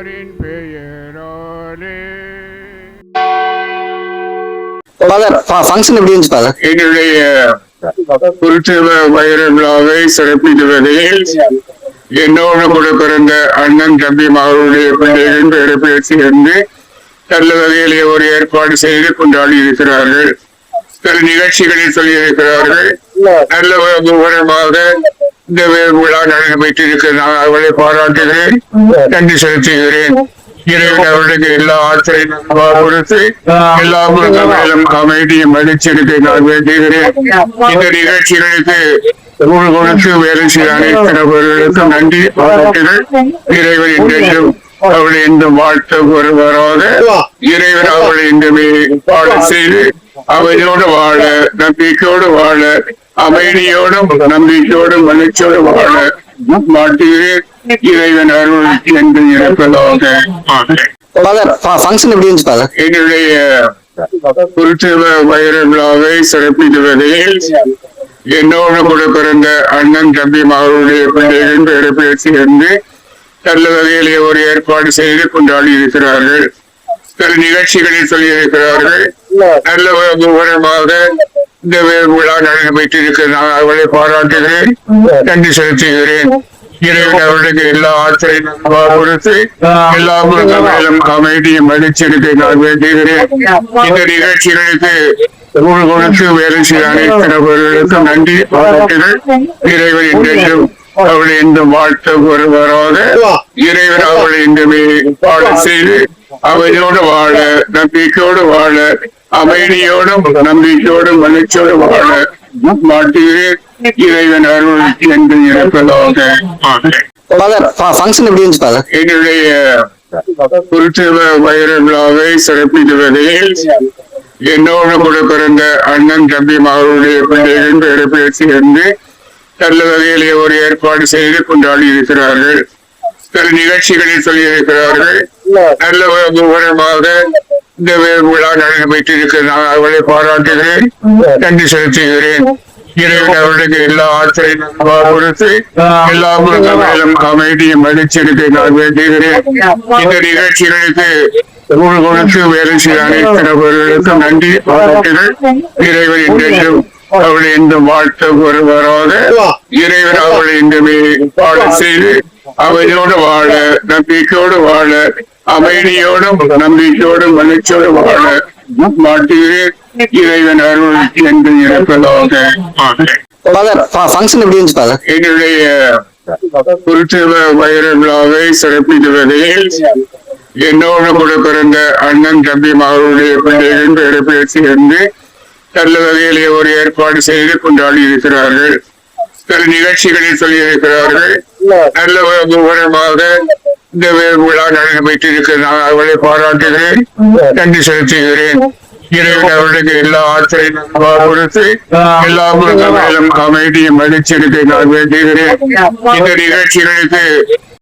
குமாரின் பெயராலே. ஃபங்க்ஷன் எப்படி இருந்துச்சு ஃபாதர் என்னுடைய விழாவை சிறப்பிடுவதில் என்னோடு கூட பிறந்த அண்ணன் தம்பி மகளுடைய பிள்ளைகளின் பேரை பேசி வந்து நல்ல வகையிலே ஒரு ஏற்பாடு செய்து கொண்டாடி இருக்கிறார்கள் சில நிகழ்ச்சிகளில் சொல்லியிருக்கிறார்கள் நல்ல விவரமாக இந்த விழா நடைபெற்றிருக்க நான் அவளை பாராட்டுகிறேன். நன்றி செலுத்துகிறேன். இறைவன் அவர்களுக்கு எல்லா ஆற்றலையும் கொடுத்து எல்லா மேலும் அமைதியும் மகிழ்ச்சியெடுக்க நான் வேண்டுகிறேன். இந்த நிகழ்ச்சிகளுக்கு உங்கள் கொடுத்து வேலை செய்ய அனைத்து நபர்களுக்கும் நன்றி பாராட்டுகள். இறைவன் என்றென்றும் அவளை இந்த வாழ்த்த வருவராக இறைவன் அவளை இந்த வாழ செய்து அமைதியோடு வாழ நம்பிக்கையோடு வாழ அமைதியோடும் நம்பிக்கையோடும் மகிழ்ச்சியோடு வாழ மாட்டுகிறேன் இறைவன் அருள் என்று இருப்பதாக என்னுடைய குருத்துவ வைர விழாவை சிறப்பிடுவதில் என்னோடு கூட பிறந்த அண்ணன் தம்பி மகளுடைய பிள்ளைகளின் பேரை பேசி வந்து நல்ல வகையிலே ஒரு ஏற்பாடு செய்து கொண்டாடி இருக்கிறார்கள் சில நிகழ்ச்சிகளில் சொல்லியிருக்கிறார்கள். நல்ல விவரமாக இந்த விழா நடைபெற்றிருக்க நான் அவளை பாராட்டுகிறேன். நன்றி செலுத்துகிறேன். இறைவன் அவர்களுக்கு எல்லா ஆற்றலையும் கொடுத்து எல்லா மேலும் அமைதியும் மகிழ்ச்சியிருக்க நான் வேண்டுகிறேன். இந்த நிகழ்ச்சிகளுக்கு ஊழ் கொடுத்து வேலை செய்த அனைத்து நபர்களுக்கும் நன்றி பாராட்டுகள். இறைவன் என்றென்றும் அவளை இந்த வாழ்த்த வருவராக இறைவன் அவளை இந்த பாடம் செய்து அமைதியோடு வாழ நம்பிக்கையோடு வாழ அமைதியோடும் நம்பிக்கையோடும் மகிழ்ச்சியோடு வாழ. மாட்டுகிறேன் இறைவன் அருள் என்று இருப்பதாக ஃபங்க்ஷன் எப்படி இருந்துச்சு என்னுடைய குருத்துவ வைர விழாவை சிறப்பிடுவதில் என்னோடு கூட பிறந்த அண்ணன் தம்பி மகளுடைய பிள்ளைகளின் பேரை பேசி வந்து நல்ல வகையிலே ஒரு ஏற்பாடு செய்து கொண்டாடி இருக்கிறார்கள். சில நிகழ்ச்சிகளில் சொல்லியிருக்கிறார்கள். நல்ல விவரமாக இந்த விழா நடைபெற்றிருக்க நான் அவளை பாராட்டுகிறேன். நன்றி செலுத்துகிறேன். இறைவன் அவளுக்கு எல்லா ஆற்றலையும் கொடுத்து எல்லா மேலும் அமைதியும் மகிழ்ச்சியெடுக்க நான் வேண்டுகிறேன். இந்த நிகழ்ச்சிகளுக்கு ஊழ் கொடுத்து வேலை செய்ய அனைத்து நபர்களுக்கும் நன்றி பாராட்டுகள். இறைவன் என்றென்றும் அவளை இந்த வாழ்த்த வருவராக இறைவன் அவளை இன்றுமே பாடம் செய்து அமைதியோடு வாழ நம்பிக்கையோடு வாழ அமைதியோடும் நம்பிக்கையோடும் மகிழ்ச்சியோடு வாழ மாட்டுகிறேன். இறைவன் அருள் என்று இருப்பதாக என்னுடைய குருத்துவ வைர விழாவை சிறப்பிடுவதில் என்னோடு கூட பிறந்த அண்ணன் தம்பி மகளுடைய பிள்ளைகளின் பேரை பேசி வந்து நல்ல வகையிலே ஒரு ஏற்பாடு செய்து கொண்டாடி இருக்கிறார்கள் சில நிகழ்ச்சிகளில் சொல்லியிருக்கிறார்கள். நல்ல விவரமாக இந்த விழா நடைபெற்றிருக்க நான் அவளை பாராட்டுகிறேன். நன்றி செலுத்துகிறேன். இறைவன் அவர்களுக்கு எல்லா ஆற்றலையும் கொடுத்து எல்லா மேலும் அமைதியும் மகிழ்ச்சியெடுக்க நான் வேண்டுகிறேன். இந்த நிகழ்ச்சிகளுக்கு